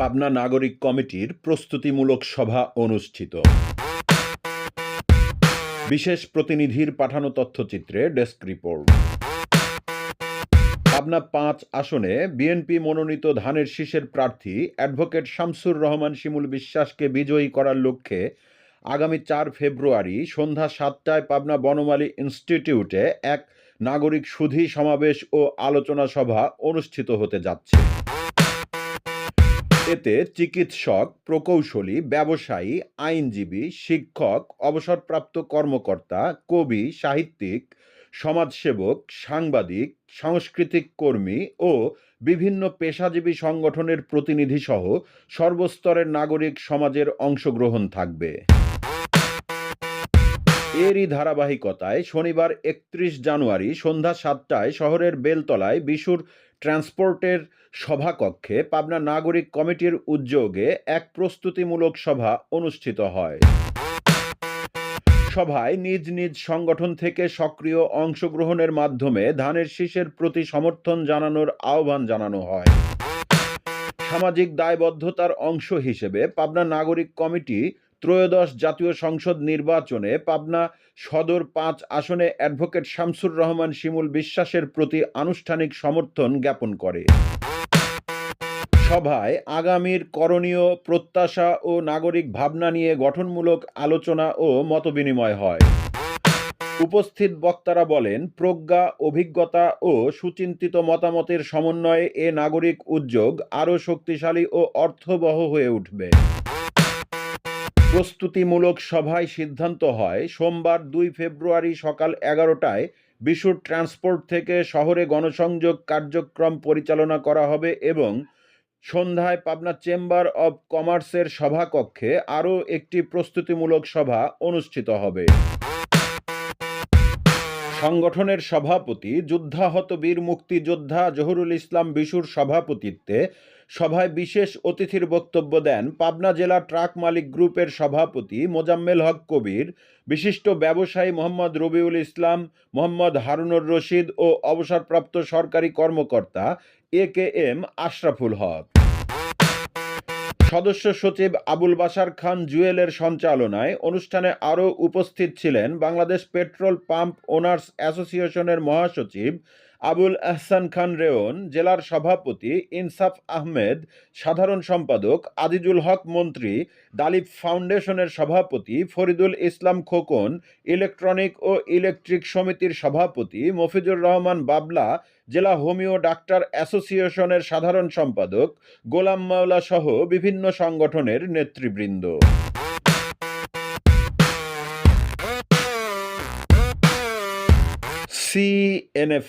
পাবনা নাগরিক কমিটির প্রস্তুতিমূলক সভা অনুষ্ঠিত। বিশেষ প্রতিনিধির পাঠানো তথ্যচিত্রে ডেস্ক রিপোর্ট। পাবনা পাঁচ আসনে বিএনপি মনোনীত ধানের শীষের প্রার্থী অ্যাডভোকেট শামসুর রহমান শিমুল বিশ্বাসকে বিজয়ী করার লক্ষ্যে আগামী চার ফেব্রুয়ারি সন্ধ্যা সাতটায় পাবনা বনমালী ইনস্টিটিউটে এক নাগরিক সুধী সমাবেশ ও আলোচনা সভা অনুষ্ঠিত হতে যাচ্ছে। এতে চিকিৎসক, প্রকৌশলী, ব্যবসায়ী, আইনজীবী, শিক্ষক, অবসরপ্রাপ্ত কর্মকর্তা, কবি, সাহিত্যিক, সমাজসেবক, সাংবাদিক, সাংস্কৃতিক কর্মী ও বিভিন্ন পেশাজীবী সংগঠনের প্রতিনিধি সহ সর্বস্তরের নাগরিক সমাজের অংশগ্রহণ থাকবে। এরই ধারাবাহিকতায় শনিবার একত্রিশ জানুয়ারি সন্ধ্যা সাতটায় শহরের বেলতলায় বিশুর ট্রান্সপোর্টের সভাকক্ষে পাবনা নাগরিক কমিটির উদ্যোগে এক প্রস্তুতিমূলক সভা অনুষ্ঠিত হয়। সভায় নিজ নিজ সংগঠন থেকে সক্রিয় অংশগ্রহণের মাধ্যমে ধানের শীষের প্রতি সমর্থন জানানোর আহ্বান জানানো হয়। সামাজিক দায়বদ্ধতার অংশ হিসেবে পাবনা নাগরিক কমিটি ত্রয়োদশ জাতীয় সংসদ নির্বাচনে পাবনা সদর পাঁচ আসনে অ্যাডভোকেট শামসুর রহমান শিমুল বিশ্বাসের প্রতি আনুষ্ঠানিক সমর্থন জ্ঞাপন করে। সভায় আগামীর করণীয় প্রত্যাশা ও নাগরিক ভাবনা নিয়ে গঠনমূলক আলোচনা ও মতবিনিময় হয়। উপস্থিত বক্তারা বলেন, প্রজ্ঞা, অভিজ্ঞতা ও সুচিন্তিত মতামতের সমন্বয়ে এ নাগরিক উদ্যোগ আরও শক্তিশালী ও অর্থবহ হয়ে উঠবে। প্রস্তুতিমূলক সভায় সিদ্ধান্ত হয়, সোমবার দুই ফেব্রুয়ারি সকাল এগারোটায় বিশুর ট্রান্সপোর্ট থেকে শহরে গণসংযোগ কার্যক্রম পরিচালনা করা হবে এবং সন্ধ্যায় পাবনা চেম্বার অব কমার্সের সভাকক্ষে আরও একটি প্রস্তুতিমূলক সভা অনুষ্ঠিত হবে। সংগঠনের সভাপতি, যুদ্ধাহত বীর মুক্তিযোদ্ধা জহুরুল ইসলাম বিশুর সভাপতিত্বে সভায় বিশেষ অতিথির বক্তব্য দেন পাবনা জেলা ট্রাক মালিক গ্রুপের সভাপতি মোজাম্মেল হক কবির, বিশিষ্ট ব্যবসায়ী মোহাম্মদ রবিউল ইসলাম, মোহাম্মদ হারুনুর রশিদ ও অবসরপ্রাপ্ত সরকারি কর্মকর্তা এ কে এম আশরাফুল হক। সদস্য সচিব আবুল বাসার খান জুয়েলের সঞ্চালনায় অনুষ্ঠানে আরও উপস্থিত ছিলেন বাংলাদেশ পেট্রোল পাম্প ওনার্স অ্যাসোসিয়েশনের মহাসচিব আবুল আহসান খান রেওন, জেলার সভাপতি, ইনসাফ আহমেদ, সাধারণ সম্পাদক, আজিজুল হক মন্ত্রী, দালিব ফাউন্ডেশনের সভাপতি, ফরিদুল ইসলাম খোকন, ইলেকট্রনিক ও ইলেকট্রিক সমিতির সভাপতি, মফিজুর রহমান বাবলা, জেলা হোমিও ডাক্তার অ্যাসোসিয়েশনের সাধারণ সম্পাদক, গোলাম মাওলা সহ বিভিন্ন সংগঠনের নেতৃবৃন্দ। সিএনএফ